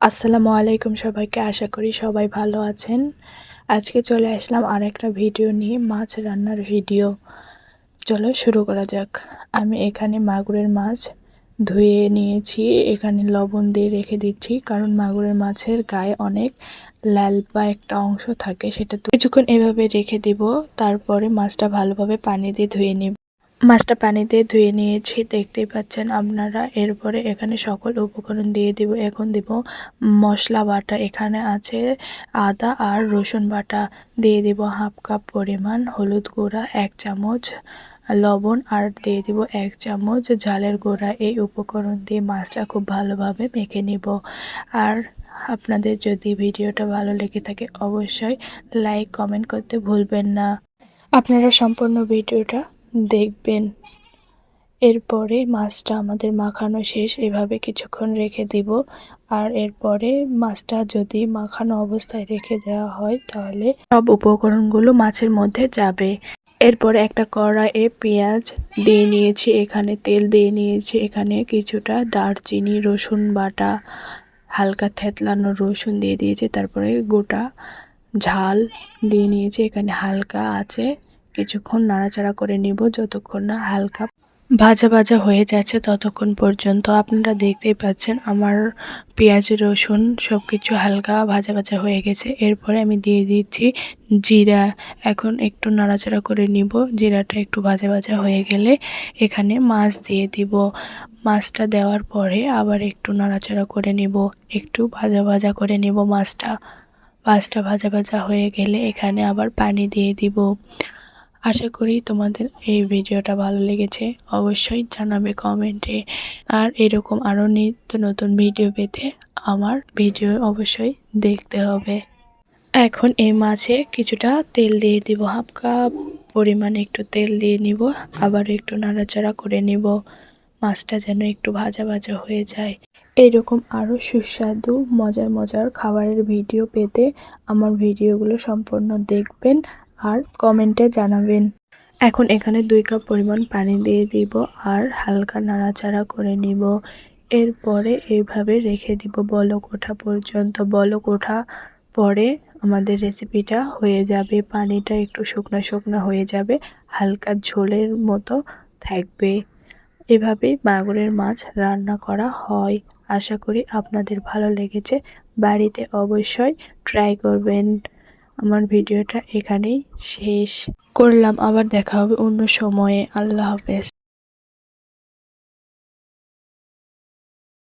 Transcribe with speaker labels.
Speaker 1: আসসালামু আলাইকুম সবাইকে, আশা করি সবাই ভালো আছেন। আজকে চলে আসলাম আর একটা ভিডিও নিয়ে, মাছ রান্নার ভিডিও। চলো শুরু করা যাক। আমি এখানে মাগুরের মাছ ধুয়ে নিয়েছি, এখানে লবণ দিয়ে রেখে দিচ্ছি, কারণ মাগুরের মাছের গায়ে অনেক লাল বা একটা অংশ থাকে, সেটা কিছুক্ষণ এভাবে রেখে দিব, তারপরে মাছটা ভালোভাবে পানি দিয়ে ধুয়ে নিব। মাছটা পানিতে ধুয়ে নিয়েছি, দেখতেই পাচ্ছেন আপনারা। এরপরে এখানে সকল উপকরণ দিয়ে দিব। এখন দিব মশলা বাটা। এখানে আছে আদা আর রসুন বাটা। দিয়ে দিব হাফ কাপ পরিমাণ হলুদ গুঁড়া, এক চামচ লবণ আর দিয়ে দিব এক চামচ ঝালের গুঁড়া। এই উপকরণ দিয়ে মাছটা খুব ভালোভাবে মেখে নিব। আর আপনাদের যদি ভিডিওটা ভালো লেগে থাকে, অবশ্যই লাইক, কমেন্ট করতে ভুলবেন না। আপনারা সম্পূর্ণ ভিডিওটা দেখবেন। এরপরে মাছটা আমাদের মাখানো শেষ। এভাবে কিছুক্ষণ রেখে দিব। আর এরপরে মাছটা যদি মাখানো অবস্থায় রেখে দেওয়া হয়, তাহলে সব উপকরণগুলো মাছের মধ্যে যাবে। এরপরে একটা কড়াইয়ে পেঁয়াজ দিয়ে নিয়েছি, এখানে তেল দিয়ে নিয়েছি, এখানে কিছুটা দারচিনি, রসুন বাটা, হালকা থেতলানো রসুন দিয়ে দিয়েছি, তারপরে গোটা ঝাল দিয়ে নিয়েছি, এখানে হালকা আছে। কিছুক্ষণ নাড়াচাড়া করে নিব, যতক্ষণ না হালকা ভাজা ভাজা হয়ে যাচ্ছে ততক্ষণ পর্যন্ত। আপনারা দেখতেই পাচ্ছেন আমার পেঁয়াজ, রসুন সব কিছু হালকা ভাজা ভাজা হয়ে গেছে। এরপরে আমি দিয়ে দিচ্ছি জিরা। এখন একটু নাড়াচাড়া করে নিব। জিরাটা একটু ভাজা ভাজা হয়ে গেলে এখানে মাছ দিয়ে দিব। মাছটা দেওয়ার পরে আবার একটু নাড়াচাড়া করে নিব। একটু ভাজা ভাজা করে নিব মাছটা। মাছটা ভাজা ভাজা হয়ে গেলে এখানে আবার পানি দিয়ে দিব। আশা করি তোমাদের এই ভিডিওটা ভালো লেগেছে। অবশ্যই জানাবে কমেন্টে। আর এরকম আরও নিত্য নতুন ভিডিও পেতে আমার ভিডিও অবশ্যই দেখতে হবে। এখন এই মাছে কিছুটা তেল দিয়ে দিব, হাফ কাপ পরিমাণে একটু তেল দিয়ে নিব, আবার একটু নাড়াচাড়া করে নিব। মাছটা যেন একটু ভাজা ভাজা হয়ে যায়। এইরকম আরও সুস্বাদু, মজার মজার খাবারের ভিডিও পেতে আমার ভিডিওগুলো সম্পূর্ণ দেখবেন। আর কমেন্টে জানাবেন। এখন এখানে দুই কাপ পরিমাণ পানি দিয়ে দিব আর হালকা নাড়াচাড়া করে নিব। এরপরে এইভাবে রেখে দিব বলক ওঠা পর্যন্ত। বলক ওঠা পরে আমাদের রেসিপিটা হয়ে যাবে। পানিটা একটু শুকনো শুকনো হয়ে যাবে। হালকা ঝোলের মতো থাকবে। এভাবেই মাগুরের মাছ রান্না করা হয়। আশা করি আপনাদের ভালো লেগেছে। বাড়িতে অবশ্যই ট্রাই করবেন। আমার ভিডিওটা এখানেই শেষ। করলাম আবার দেখা হবে অন্য সময়ে। আল্লাহ হাফেজ।